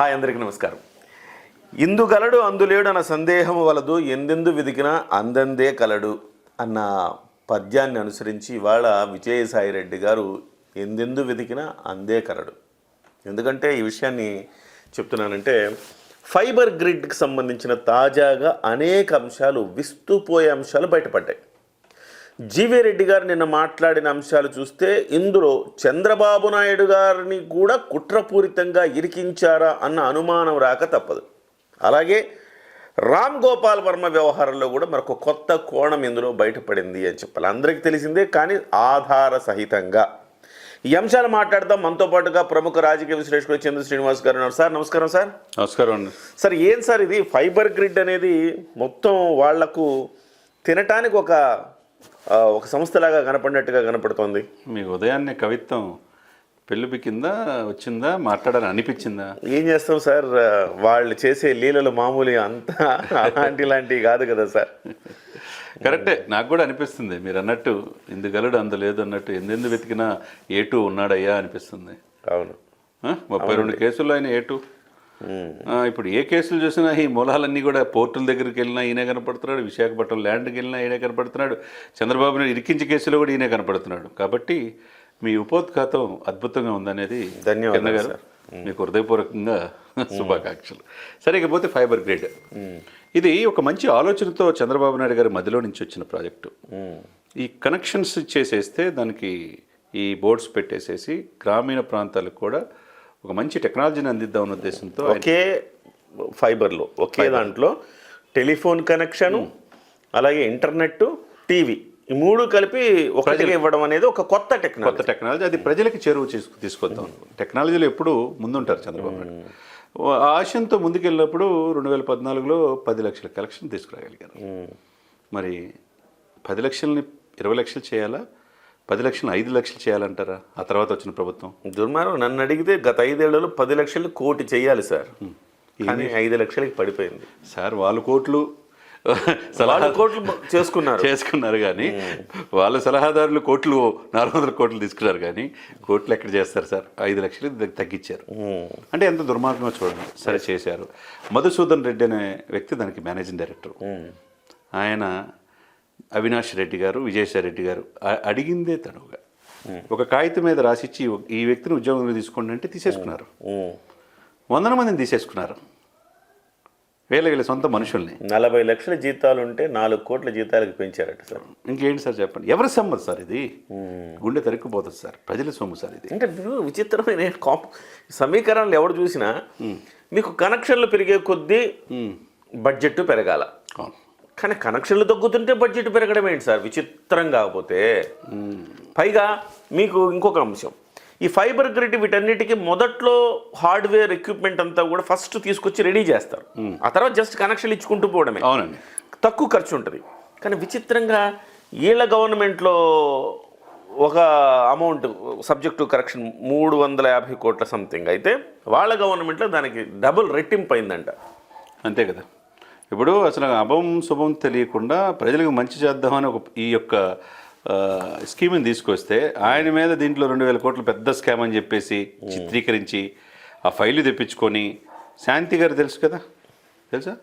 Hi అందరికీ నమస్కారం. ఇందు కలడు అందులేడు అన్న సందేహము వలదు ఎందెందు వెదికినా అందందే కలడు అన్న పద్యాన్ని అనుసరించి ఇవాళ విజయసాయి రెడ్డి గారు ఎందెందు వెతికినా అందే కలడు. ఎందుకంటే ఈ విషయాన్ని చెప్తున్నానంటే ఫైబర్ గ్రిడ్కి సంబంధించిన తాజాగా అనేక అంశాలు విస్తుపోయే అంశాలు బయటపడ్డాయి. జీవీ రెడ్డి గారు నిన్న మాట్లాడిన అంశాలు చూస్తే ఇందులో చంద్రబాబు నాయుడు గారిని కూడా కుట్రపూరితంగా ఇరికించారా అన్న అనుమానం రాక తప్పదు. అలాగే రామ్ గోపాల్ వర్మ వ్యవహారంలో కూడా మరొక కొత్త కోణం ఇందులో బయటపడింది అని చెప్పాలి. అందరికీ తెలిసిందే కానీ ఆధార సహితంగా. ఈ అంశాలు మాట్లాడదాం. మనతో పాటుగా ప్రముఖ రాజకీయ విశ్లేషకుడు చంద్ర శ్రీనివాస్ గారు ఉన్నారు. సార్ నమస్కారం సార్. నమస్కారం అండి. సార్ ఏం సార్ ఇది? ఫైబర్ గ్రిడ్ అనేది మొత్తం వాళ్ళకు తినటానికి ఒక ఒక సంస్థలాగా కనపడినట్టుగా కనపడుతోంది. మీకు ఉదయాన్నే కవిత్వం పెళ్ళిపి కింద వచ్చిందా? మాట్లాడాలని అనిపించిందా? ఏం చేస్తాం సార్? వాళ్ళు చేసే లీలలు మామూలు అంత అలాంటి ఇలాంటివి కాదు కదా సార్. కరెక్టే. నాకు కూడా అనిపిస్తుంది. మీరు అన్నట్టు ఇందుగలడు అందు లేదు అన్నట్టు ఎందెందు వెతికినా ఏ టూ ఉన్నాడయ్యా అనిపిస్తుంది. అవును. ముప్పై రెండు కేసుల్లో ఆయన ఏ టూ? ఇప్పుడు ఏ కేసులు చూసినా ఈ మూలాలన్నీ కూడా పోర్టుల దగ్గరికి వెళ్ళినా ఈయనే కనపడుతున్నాడు విశాఖపట్నం ల్యాండ్కి వెళ్ళినా ఈయనే కనపడుతున్నాడు చంద్రబాబు నాయుడు ఇరికించి కేసులో కూడా ఈయనే కనపడుతున్నాడు. కాబట్టి మీ ఉపోద్ఘాతం అద్భుతంగా ఉందనేది ధన్యవాదాలు మీకు హృదయపూర్వకంగా శుభాకాంక్షలు. సరే ఇకపోతే ఫైబర్ గ్రిడ్. ఇది ఒక మంచి ఆలోచనతో చంద్రబాబు నాయుడు గారి మధ్యలో నుంచి వచ్చిన ప్రాజెక్టు. ఈ కనెక్షన్స్ చేసేస్తే దానికి ఈ బోర్డ్స్ పెట్టేసేసి గ్రామీణ ప్రాంతాలకు కూడా ఒక మంచి టెక్నాలజీని అందిద్దాం అన్న ఉద్దేశంతో ఒకే ఫైబర్లో ఒకే దాంట్లో టెలిఫోన్ కనెక్షను అలాగే ఇంటర్నెట్ టీవీ. ఈ మూడు కలిపి ఒకటిగా ఇవ్వడం అనేది ఒక కొత్త టెక్నాలజీ. కొత్త టెక్నాలజీ. అది ప్రజలకి చేరువ చేసుకు తీసుకొద్దాం. టెక్నాలజీలో ఎప్పుడు ముందుంటారు చంద్రబాబు నాయుడు. ఆశయంతో ముందుకెళ్ళినప్పుడు రెండు వేల పద్నాలుగులో పది లక్షల కలెక్షన్ తీసుకురాగలిగారు. మరి పది లక్షల్ని ఇరవై లక్షలు చేయాలా? పది లక్షలు ఐదు లక్షలు చేయాలంటారా? ఆ తర్వాత వచ్చిన ప్రభుత్వం. దుర్మార్గం. నన్ను అడిగితే గత ఐదేళ్ళలో పది లక్షలు కోటి చేయాలి సార్. కానీ ఐదు లక్షలకి పడిపోయింది. సార్ వాళ్ళు కోట్లు సలహా కోట్లు చేసుకున్నారు. చేసుకున్నారు కానీ వాళ్ళ సలహాదారులు కోట్లు నాలుగు వందల కోట్లు తీసుకున్నారు కానీ కోట్లు ఎక్కడ చేస్తారు సార్? ఐదు లక్షలు తగ్గించారు. అంటే ఎంత దుర్మార్గంగా చూడండి. సరే చేశారు. మధుసూదన్ రెడ్డి అనే వ్యక్తి దానికి మేనేజింగ్ డైరెక్టర్. ఆయన అవినాష్ రెడ్డి గారు విజయసాయి రెడ్డి గారు అడిగిందే తడుగా ఒక కాగితం మీద రాసిచ్చి ఈ వ్యక్తిని ఉద్యోగంలో తీసుకోండి అంటే తీసేసుకున్నారు. వందల మందిని తీసేసుకున్నారు. వేల వేల సొంత మనుషుల్ని. నలభై లక్షల జీతాలు ఉంటే నాలుగు కోట్ల జీతాలకు పెంచారట సార్. ఇంకేంటి సార్ చెప్పండి? ఎవరి సమ్మతి సార్ ఇది? గుండె తరుక్కుపోతుంది సార్. ప్రజల సొమ్ము సార్ ఇది. ఇంకా మీరు విచిత్రమైన కాంప్ సమీకరణలు ఎవడు చూసినా మీకు కనెక్షన్లు పెరిగే కొద్దీ బడ్జెట్ పెరగాల. అవును. కానీ కనెక్షన్లు తగ్గుతుంటే బడ్జెట్ పెరగడం ఏంటి సార్? విచిత్రం కాకపోతే. పైగా మీకు ఇంకొక అంశం. ఈ ఫైబర్ గ్రిడ్ వీటన్నిటికీ మొదట్లో హార్డ్వేర్ ఎక్విప్మెంట్ అంతా కూడా ఫస్ట్ తీసుకొచ్చి రెడీ చేస్తారు. ఆ తర్వాత జస్ట్ కనెక్షన్లు ఇచ్చుకుంటూ పోవడమే. అవునండి. తక్కువ ఖర్చు ఉంటుంది. కానీ విచిత్రంగా వీళ్ళ గవర్నమెంట్లో ఒక అమౌంట్ సబ్జెక్టు కరెక్షన్ మూడు వందల యాభై కోట్ల సంథింగ్ అయితే వాళ్ళ గవర్నమెంట్లో దానికి డబుల్ రెట్టింపు అయిందంట. అంతే కదా. ఇప్పుడు అసలు అభం శుభం తెలియకుండా ప్రజలకు మంచి చేద్దామని ఒక ఈ యొక్క స్కీమ్ని తీసుకొస్తే ఆయన మీద దీంట్లో రెండు వేల కోట్లు పెద్ద స్కామ్ అని చెప్పేసి చిత్రీకరించి ఆ ఫైలు తెప్పించుకొని శాంతి గారు తెలుసు కదా? తెలుసా?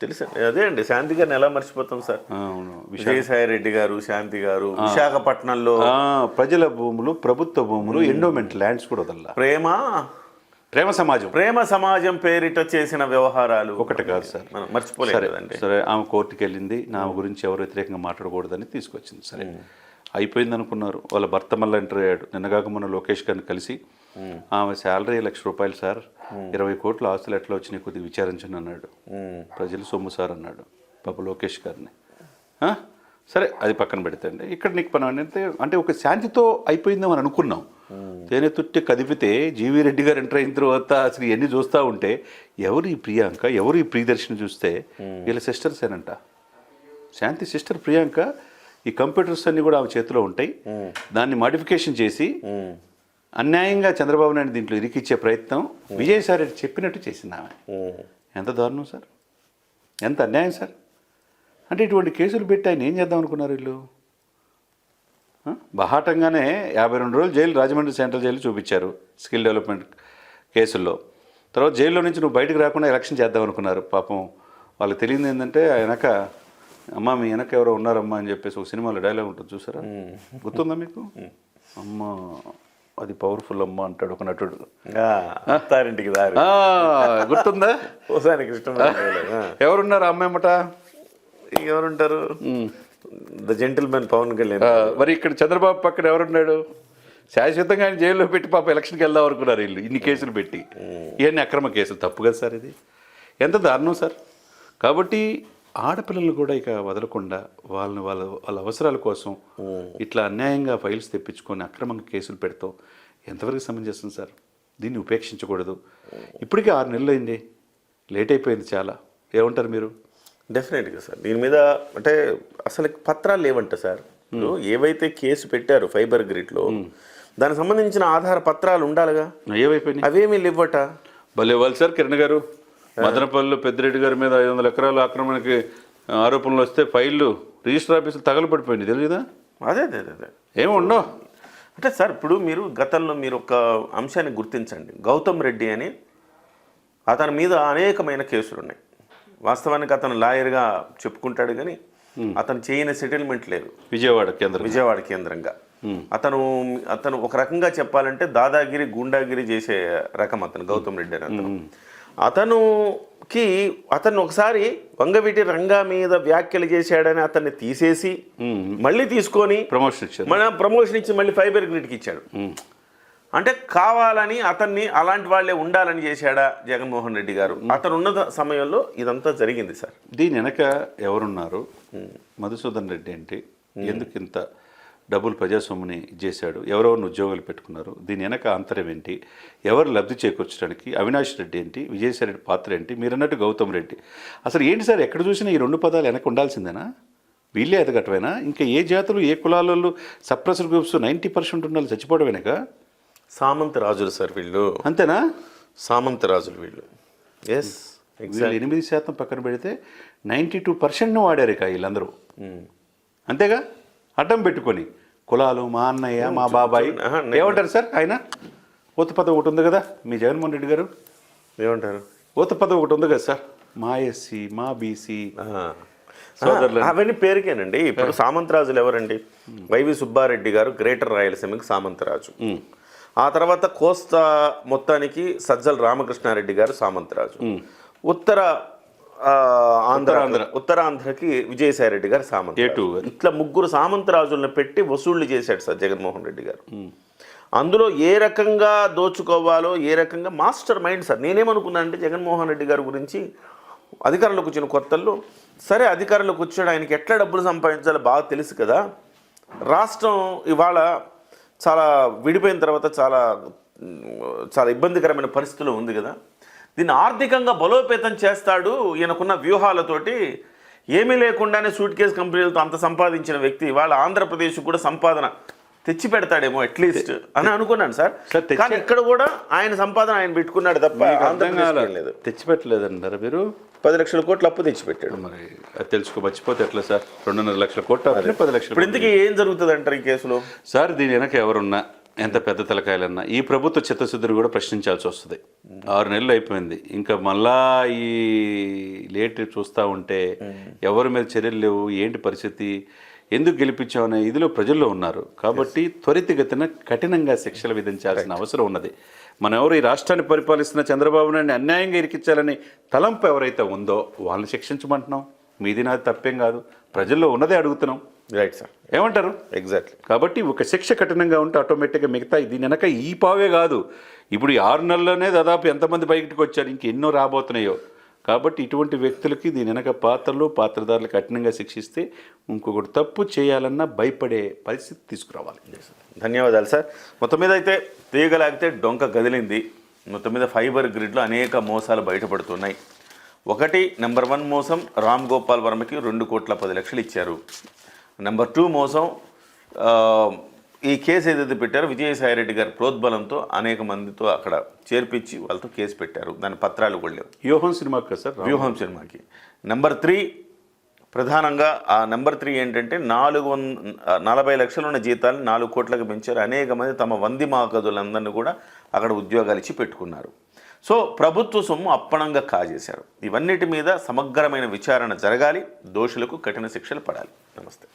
తెలుసా. అదే అండి శాంతి గారిని ఎలా మర్చిపోతాం సార్? అవును. విజయసాయి రెడ్డి గారు శాంతి గారు విశాఖపట్నంలో ప్రజల భూములు ప్రభుత్వ భూములు ఎండోమెంట్ ల్యాండ్స్ కూడా వదల్లా. ప్రేమ? ప్రేమ సమాజం. ప్రేమ సమాజం పేరిట చేసిన వ్యవహారాలు. ఒకటి కాదు సార్. మనం మర్చిపోలేదు సరే ఆమె కోర్టుకి వెళ్ళింది నా గురించి ఎవరు వ్యతిరేకంగా మాట్లాడకూడదని తీసుకొచ్చింది. సరే. అయిపోయింది అనుకున్నారు వాళ్ళ భర్త మళ్ళీ ఎంటర్ అయ్యాడు. నిన్నగాక మొన్న లోకేష్ గారిని కలిసి ఆమె శాలరీ లక్ష రూపాయలు సార్. ఇరవై కోట్ల ఆస్తులు ఎట్లా వచ్చినాయి కొద్దిగా విచారించండి అన్నాడు. ప్రజలు సొమ్ము సార్ అన్నాడు. పాప లోకేష్ గారిని? సరే అది పక్కన పెడతండి. ఇక్కడ నీకు పని అంటే అంటే ఒక శాంతితో అయిపోయిందని అనుకున్నాం. తేనె తుట్టి కదిపితే జీవి రెడ్డి గారు ఎంటర్ అయిన తర్వాత అసలు ఇవన్నీ చూస్తూ ఉంటే ఎవరు ఈ ప్రియాంక? ఎవరు ఈ ప్రియదర్శిని చూస్తే? వీళ్ళ సిస్టర్స్ ఏనంట. శాంతి సిస్టర్ ప్రియాంక ఈ కంప్యూటర్స్ అన్ని కూడా ఆమె చేతిలో ఉంటాయి. దాన్ని మాడిఫికేషన్ చేసి అన్యాయంగా చంద్రబాబు నాయుడు దీంట్లో ఇరికిచ్చే ప్రయత్నం విజయసాయి చెప్పినట్టు చేసింది ఆమె. ఎంత దారుణం సార్? ఎంత అన్యాయం సార్? అంటే ఇటువంటి కేసులు పెట్టి ఆయన ఏం చేద్దాం అనుకున్నారు వీళ్ళు? బహాటంగానే యాభై రెండు రోజులు జైలు రాజమండ్రి సెంట్రల్ జైలు చూపించారు స్కిల్ డెవలప్మెంట్ కేసుల్లో. తర్వాత జైల్లో నుంచి నువ్వు బయటకు రాకుండా ఎలక్షన్ చేద్దాం అనుకున్నారు. పాపం వాళ్ళకి తెలియదు ఏంటంటే వెనక అమ్మ మీ వెనక ఎవరో ఉన్నారమ్మా అని చెప్పేసి ఒక సినిమాలో డైలాగ్ ఉంటుంది చూసారా? గుర్తుందా మీకు? అమ్మ అది పవర్ఫుల్ అమ్మ అంటాడు ఒక నటుడు. ఆ, అత్తారింటికి దారి. గుర్తుందా? ఓసారి కృష్ణ ఎవరున్నారు అమ్మాయమ్మట ఎవరుంటారు? ద జెంటిల్మెన్ పవన్ కళ్యాణ్ మరి ఇక్కడ చంద్రబాబు పక్కన ఎవరున్నాడు? శాశ్వతంగా ఆయన జైల్లో పెట్టి పాప ఎలక్షన్కి వెళ్దాం అనుకున్నారు వీళ్ళు. ఇన్ని కేసులు పెట్టి. ఇవన్నీ అక్రమ కేసులు. తప్పు కదా సార్ ఇది? ఎంత దారుణం సార్? కాబట్టి ఆడపిల్లలు కూడా ఇక వదలకుండా వాళ్ళని వాళ్ళ వాళ్ళ అవసరాల కోసం ఇట్లా అన్యాయంగా ఫైల్స్ తెప్పించుకొని అక్రమంగా కేసులు పెడతాం. ఎంతవరకు సమంజసం సార్? దీన్ని ఉపేక్షించకూడదు. ఇప్పటికే ఆరు నెలలు అయింది. లేట్ అయిపోయింది చాలా. ఏమంటారు మీరు? డెఫినెట్గా సార్ దీని మీద అంటే అసలు పత్రాలు లేవంట సార్. ఏవైతే కేసు పెట్టారు ఫైబర్ గ్రిడ్లో దానికి సంబంధించిన ఆధార పత్రాలు ఉండాలిగా? ఏమైపోయినాయి అవేమీ లేవట భలే వాళ్ళు సార్ కిరణ్ గారు. మదనపల్లిలో పెద్దిరెడ్డి గారి మీద ఐదు వందల ఎకరాల ఆక్రమణకి ఆరోపణలు వస్తే ఫైళ్ళు రిజిస్టర్ ఆఫీసులు తగలబడిపోయింది తెలియదా అదే అదే అదే అదే. ఏమి ఉండవు. అంటే సార్ ఇప్పుడు మీరు గతంలో మీరు ఒక అంశాన్ని గుర్తించండి. గౌతమ్ రెడ్డి అని అతని మీద అనేకమైన కేసులు ఉన్నాయి వాస్తవానికి అతను లాయర్గా చెప్పుకుంటాడు కానీ అతను చేయని సెటిల్మెంట్ లేదు. విజయవాడ కేంద్రం విజయవాడ కేంద్రంగా. అతను అతను ఒక రకంగా చెప్పాలంటే దాదాగిరి గూండాగిరి చేసే రకం అతను గౌతమ్ రెడ్డి అని అతను. అతనుకి అతను ఒకసారి వంగవీటి రంగా మీద వ్యాఖ్యలు చేశాడని అతన్ని తీసేసి మళ్ళీ తీసుకొని ప్రమోషన్ ఇచ్చారు. మన ప్రమోషన్ ఇచ్చి మళ్ళీ ఫైబర్ గ్రిడ్కి ఇచ్చాడు. అంటే కావాలని అతన్ని అలాంటి వాళ్ళే ఉండాలని చేశాడా జగన్మోహన్ రెడ్డి గారు. అతను ఉన్న సమయంలో ఇదంతా జరిగింది సార్. దీని వెనక ఎవరున్నారు? మధుసూదన్ రెడ్డి అంటే ఎందుకు ఇంత డబ్బులు ప్రజాస్వామ్యని చేశాడు? ఎవరెవరిని ఉద్యోగాలు పెట్టుకున్నారు? దీని వెనక అంతరం ఏంటి? ఎవరు లబ్ధి చేకూర్చడానికి? అవినాష్ రెడ్డి ఏంటి? విజయసాయి రెడ్డి పాత్ర ఏంటి? మీరు అన్నట్టు గౌతమ్ రెడ్డి. అసలు ఏంటి సార్? ఎక్కడ చూసినా ఈ రెండు పదాలు వెనక ఉండాల్సిందేనా? వీళ్ళే ఎదగటమేనా ఇంకా ఏ జాతులు ఏ కులాలలో సప్రెసర్ గ్రూప్స్ నైంటీ పర్సెంట్ ఉండాలి చచ్చిపోవడమేనక సామంత రాజులు సార్ వీళ్ళు. అంతేనా? సామంత రాజులు వీళ్ళు. ఎస్ వీళ్ళు ఎనిమిది శాతం పక్కన పెడితే నైంటీ టూ పర్సెంట్ను వాడారు ఇక వీళ్ళందరూ. అంతేగా? అడ్డం పెట్టుకొని. కులాలు మా అన్నయ్య మా బాబాయ్. ఏమంటారు సార్ ఆయన? ఊత పదవి ఒకటి ఉంది కదా మీ జగన్మోహన్ రెడ్డి గారు? ఏమంటారు? ఊత పదవి ఒకటి ఉంది కదా సార్. మా ఎస్సీ మా బీసీ. అవన్నీ పేరుకేనండి. ఇప్పుడు సామంతరాజులు ఎవరండి? వైవి సుబ్బారెడ్డి గారు గ్రేటర్ రాయలసీమకి సామంతరాజు ఆ తర్వాత కోస్తా మొత్తానికి సజ్జల రామకృష్ణారెడ్డి గారు సామంతరాజు. ఉత్తర ఆంధ్ర ఉత్తరాంధ్రకి విజయసాయి రెడ్డి గారు సామంత ఇట్లా ముగ్గురు సామంతరాజులను పెట్టి వసూళ్ళు చేశాడు సార్ జగన్మోహన్ రెడ్డి గారు. అందులో ఏ రకంగా దోచుకోవాలో ఏ రకంగా మాస్టర్ మైండ్ సార్ నేనేమనుకున్నాను అంటే జగన్మోహన్ రెడ్డి గారి గురించి అధికారంలోకి వచ్చిన కొత్తల్లో సరే అధికారంలోకి వచ్చాడు ఆయనకి ఎట్లా డబ్బులు సంపాదించాలో బాగా తెలుసు కదా. రాష్ట్రం ఇవాళ చాలా విడిపోయిన తర్వాత చాలా చాలా ఇబ్బందికరమైన పరిస్థితులు ఉంది కదా. దీన్ని ఆర్థికంగా బలోపేతం చేస్తాడు ఈయనకున్న వ్యూహాలతోటి. ఏమీ లేకుండానే సూట్ కేసు కంపెనీలతో అంత సంపాదించిన వ్యక్తి వాళ్ళ ఆంధ్రప్రదేశ్ కూడా సంపాదన. తెచ్చి పెడతాడేమో అట్లీస్ట్ అని అనుకున్నాను సార్. తెచ్చి- కానీ ఇక్కడ కూడా ఆయన సంపాదన ఆయన పెట్టుకున్నాడు తప్ప లేదు. తెచ్చిపెట్టలేదన్నారా మీరు? పది లక్షల కోట్లు అప్పు తెచ్చిపెట్టాడు. మరి అది తెలుసుకో మర్చిపోతే ఎట్లా సార్? రెండున్నర లక్షల కోట్ల పది లక్షలు ఇప్పుడు ఇంతకీ ఏం జరుగుతుంది అంటారు ఈ కేసులో? సార్ దీని వెనక ఎవరున్నా ఎంత పెద్ద తలకాయలన్నా ఈ ప్రభుత్వ చిత్తశుద్ధిని కూడా ప్రశ్నించాల్సి వస్తుంది. ఆరు నెలలు అయిపోయింది. ఇంకా మళ్ళా ఈ లేట్ చూస్తూ ఉంటే ఎవరి మీద చర్యలు లేవు ఏంటి పరిస్థితి? ఎందుకు గెలిపించామనే ఇదిలో ప్రజల్లో ఉన్నారు. కాబట్టి త్వరితగతిన కఠినంగా శిక్షలు విధించాల్సిన అవసరం ఉన్నది. మనం ఎవరు ఈ రాష్ట్రాన్ని పరిపాలిస్తున్న చంద్రబాబు నాయుడిని అన్యాయంగా ఇరికించాలని తలంపు ఎవరైతే ఉందో వాళ్ళని శిక్షించమంటున్నాం. మీది నాది తప్పేం కాదు. ప్రజల్లో ఉన్నదే అడుగుతున్నాం. రైట్ సార్ ఏమంటారు? ఎగ్జాక్ట్లీ కాబట్టి ఒక శిక్ష కఠినంగా ఉంటే ఆటోమేటిక్గా మిగతా దీని వెనక ఈ పావే కాదు. ఇప్పుడు ఈ ఆరు నెలల్లోనే దాదాపు ఎంతమంది బయటకు వచ్చారు? ఇంకెన్నో రాబోతున్నాయో. కాబట్టి ఇటువంటి వ్యక్తులకి దీని వెనక పాత్రలు పాత్రదారులు కఠినంగా శిక్షిస్తే ఇంకొకటి తప్పు చేయాలన్నా భయపడే పరిస్థితి తీసుకురావాలి. ధన్యవాదాలు సార్. మొత్తం మీద అయితే తీగలాగితే డొంక గదిలింది మొత్తం మీద ఫైబర్ గ్రిడ్లో అనేక మోసాలు బయటపడుతున్నాయి. ఒకటి నెంబర్ వన్ మోసం రామ్ గోపాల్ వర్మకి రెండు కోట్ల పది లక్షలు ఇచ్చారు. నెంబర్ టూ మోసం ఈ కేసు ఏదైతే పెట్టారో విజయసాయి రెడ్డి గారి ప్రోద్బలంతో అనేక మందితో అక్కడ చేర్పించి వాళ్ళతో కేసు పెట్టారు. దాని పత్రాలు కూడా లేవు. వ్యూహం సినిమా కదా సార్? వ్యూహం సినిమాకి. నెంబర్ త్రీ ప్రధానంగా ఆ నెంబర్ త్రీ ఏంటంటే నాలుగు వంద నలభై లక్షలు ఉన్న జీతాలను నాలుగు కోట్లకు పెంచారు. అనేక మంది తమ వంది మాకదులందరినీ కూడా అక్కడ ఉద్యోగాలు ఇచ్చి పెట్టుకున్నారు. సో ప్రభుత్వ సొమ్ము అప్పణంగా కాజేశారు. ఇవన్నిటి మీద సమగ్రమైన విచారణ జరగాలి. దోషులకు కఠిన శిక్షలు పడాలి. నమస్తే.